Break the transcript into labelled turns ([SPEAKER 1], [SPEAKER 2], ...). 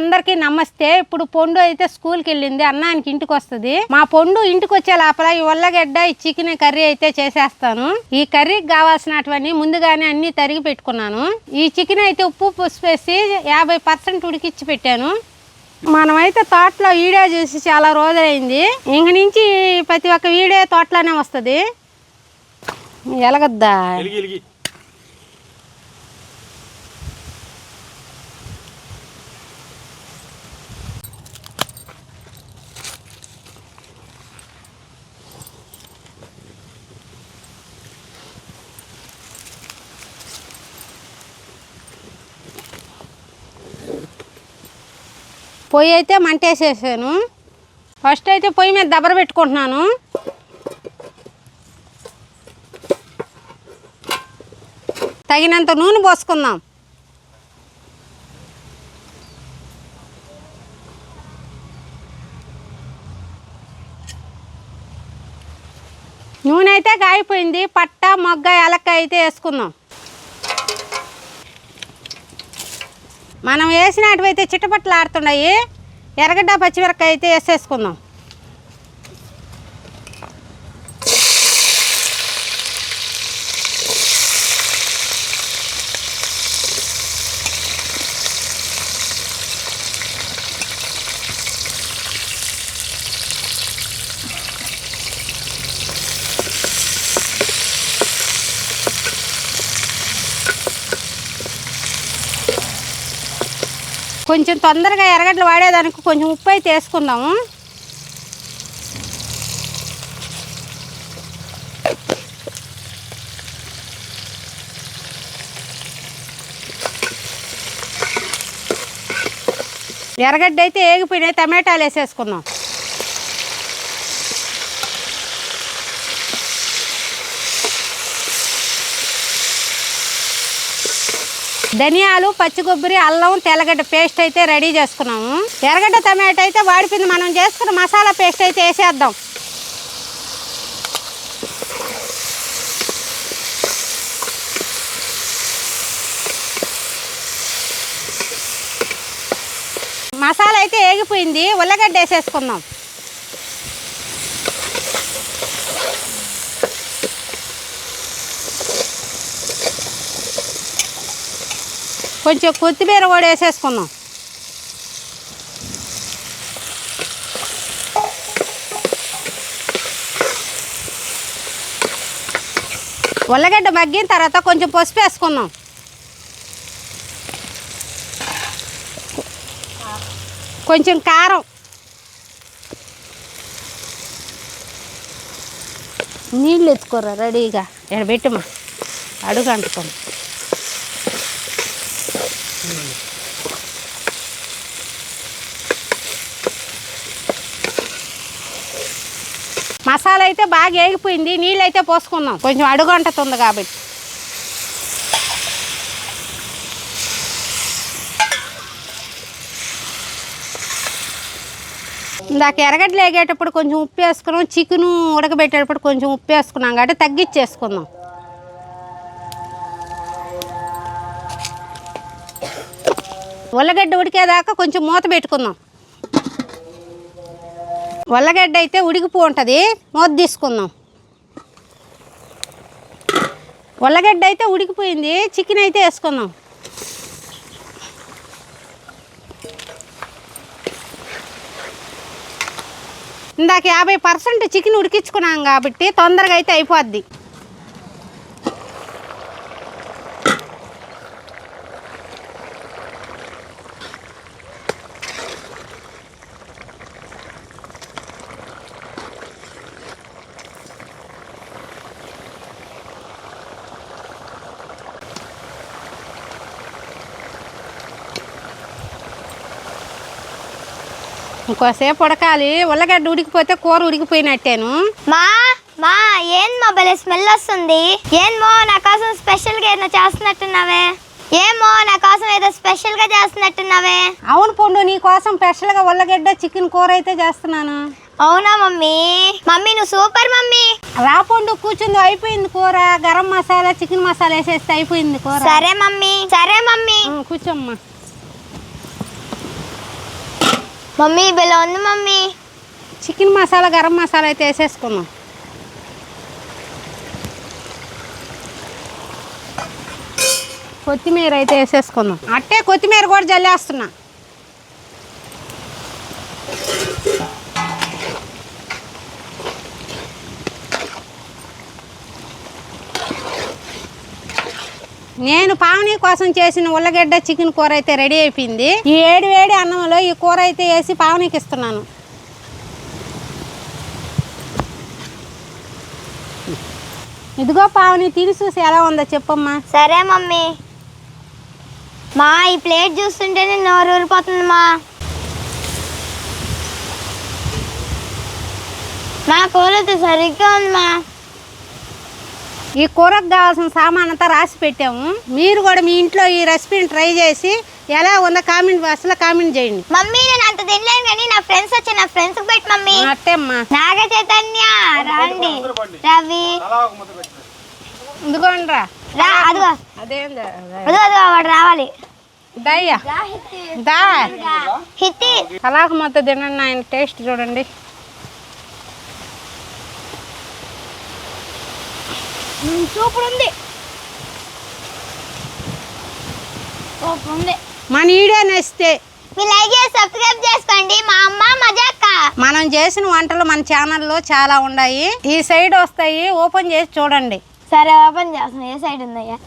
[SPEAKER 1] అందరికీ నమస్తే. ఇప్పుడు పొండు అయితే స్కూల్కి వెళ్ళింది అన్నానికి ఇంటికి వస్తుంది. మా పొండు ఇంటికి వచ్చే లోపల ఈ ఉల్లగడ్డ ఈ చికెన్ కర్రీ అయితే చేసేస్తాను. ఈ కర్రీకి కావాల్సినటువంటి ముందుగానే అన్ని తరిగి పెట్టుకున్నాను. ఈ చికెన్ అయితే ఉప్పు పుసిపేసి యాభై పర్సెంట్ ఉడికిచ్చి పెట్టాను. మనమైతే తోటలో వీడియో చూసి చాలా రోజులైంది. ఇంక నుంచి ప్రతి ఒక్క వీడియో తోటలోనే వస్తుంది. ఎలగద్దా? పొయ్యి అయితే మంటేసేసాను. ఫస్ట్ అయితే పొయ్యి మీద దబ్బర పెట్టుకుంటున్నాను. తగినంత నూనె పోసుకుందాం. నూనె అయితే కాగిపోయింది. పట్ట మొగ్గ ఎలక్క అయితే వేసుకుందాం. మనం వేసినటువైతే చిట్టపట్లు ఆడుతున్నాయి ఎర్రగడ్డ పచ్చిమిరకాయ అయితే వేసేసుకుందాం. కొంచెం తొందరగా ఎర్రగడ్డలు వాడేదానికి కొంచెం ఉప్పు అయితే వేసుకుందాము. ఎర్రగడ్డ అయితే ఏగిపోయినాయి టమాటాలు వేసేసుకుందాం. ధనియాలు పచ్చి కొబ్బరి అల్లం తెల్లగడ్డ పేస్ట్ అయితే రెడీ చేసుకున్నాము. ఎర్రగడ్డ టమాటా అయితే వాడిపోయింది మనం చేసుకున్న మసాలా పేస్ట్ అయితే వేసేద్దాం. మసాలా అయితే ఏగిపోయింది. ఉల్లగడ్డ వేసేసుకుందాం. కొంచెం కొత్తిమీర కూడా వేసేసుకున్నాం ఉల్లగడ్డ మగ్గిన తర్వాత కొంచెం పసుపు వేసుకున్నాం కొంచెం కారం. నీళ్ళు ఎత్తుకోరా రెడీగా. ఇక్కడ పెట్టుమా అడుగు అంటుకోండి మసాలా అయితే బాగా ఏగిపోయింది నీళ్ళు అయితే పోసుకుందాం. కొంచెం అడుగు కాబట్టి. ఇందాక ఎరగడ్డలు వేగేటప్పుడు కొంచెం ఉప్పు వేసుకున్నాం చికెను ఉడకబెట్టేటప్పుడు కొంచెం ఉప్పు వేసుకున్నాం కాబట్టి తగ్గించేసుకుందాం. ఉల్లగడ్డ ఉడికేదాకా కొంచెం మూత పెట్టుకుందాం. వల్లగడ్డ అయితే ఉడికిపో ఉంటుంది. మోత తీసుకుందాం. ఉల్లగడ్డ అయితే ఉడికిపోయింది. చికెన్ అయితే వేసుకుందాం. ఇందాక యాభై పర్సెంట్ చికెన్ ఉడికించుకున్నాం కాబట్టి తొందరగా అయితే అయిపోద్ది. ఇంకోసేపు ఉడకాలి. ఉల్లగడ్డ ఉడికిపోతే కూర ఉడికిపోయినట్టేను
[SPEAKER 2] మా మా ఏం మా భలే స్మెల్ వస్తుంది? ఏమో నా కోసం స్పెషల్గా ఏదో చేస్తున్నట్టున్నావే. ఏమో నా కోసం ఏదో స్పెషల్గా చేస్తున్నట్టున్నావే.
[SPEAKER 1] అవును పొండు నీ కోసం స్పెషల్గా ఉల్లగడ్డ చికెన్ కూర అయితే చేస్తున్నాను.
[SPEAKER 2] అవునా మమ్మీ? మమ్మీ నువ్వు సూపర్ మమ్మీ.
[SPEAKER 1] రా పొండు కూర్చుంది అయిపోయింది కూర. గరం మసాలా చికెన్ మసాలా వేసేస్తే అయిపోయింది కూర.
[SPEAKER 2] సరే మమ్మీ సరే మమ్మీ.
[SPEAKER 1] కూర్చోమ్మా.
[SPEAKER 2] మమ్మీ బిలో ఉంది మమ్మీ.
[SPEAKER 1] చికెన్ మసాలా గరం మసాలా అయితే వేసేసుకున్నాం కొత్తిమీర అయితే వేసేసుకుందాం. అట్టే కొత్తిమీర కూడా జల్లేస్తున్నా. నేను పావని కోసం చేసిన ఉల్లగడ్డ చికెన్ కూర అయితే రెడీ అయిపోయింది. ఈ ఏడు వేడి అన్నంలో ఈ కూర అయితే వేసి పావనికి ఇస్తున్నాను. ఇదిగో పావని తిని చూసి ఎలా ఉందో చెప్పమ్మా.
[SPEAKER 2] సరే మమ్మీ. మా ఈ ప్లేట్ చూస్తుంటేనే నోరు ఊరిపోతుంది మా మా కూర సరిగ్గా ఉంది మా
[SPEAKER 1] ఈ కూరకు కావాల్సిన సామాన్ అంతా రాసి పెట్టాము. మీరు కూడా మీ ఇంట్లో ఈ రెసిపీని ట్రై చేసి ఎలా ఉందో కామెంట్ బాక్స్లో కామెంట్ చేయండి.
[SPEAKER 2] మమ్మీ నేను అంత తినలేను కానీ నా ఫ్రెండ్స్ వచ్చి నా ఫ్రెండ్స్ పెట్టి మమ్మీ.
[SPEAKER 1] అట్టేమ్మా.
[SPEAKER 2] నాగ చైతన్య రండి. రవి.
[SPEAKER 1] ఇదిగోండి రా
[SPEAKER 2] అదిగో.
[SPEAKER 1] అదేం
[SPEAKER 2] అదిగో అదిగో వాడు రావాలి.
[SPEAKER 1] దయ్యా. దా.
[SPEAKER 2] హిట్టి
[SPEAKER 1] అలాగ మొత్తం తినండి ఆయన టేస్ట్ చూడండి.
[SPEAKER 2] సూపర్ ఉంది సూపర్ ఉంది
[SPEAKER 1] మన వీడియో నచ్చితే
[SPEAKER 2] చేసి సబ్స్క్రైబ్ చేసుకోండి. మా అమ్మ మజాక్క
[SPEAKER 1] మనం చేసిన వంటలు మన ఛానల్లో చాలా ఉన్నాయి. ఈ సైడ్ వస్తాయి. ఓపెన్ చేసి చూడండి.
[SPEAKER 2] సరే ఓపెన్ చేస్తాను ఏ సైడ్ ఉందయ్యా?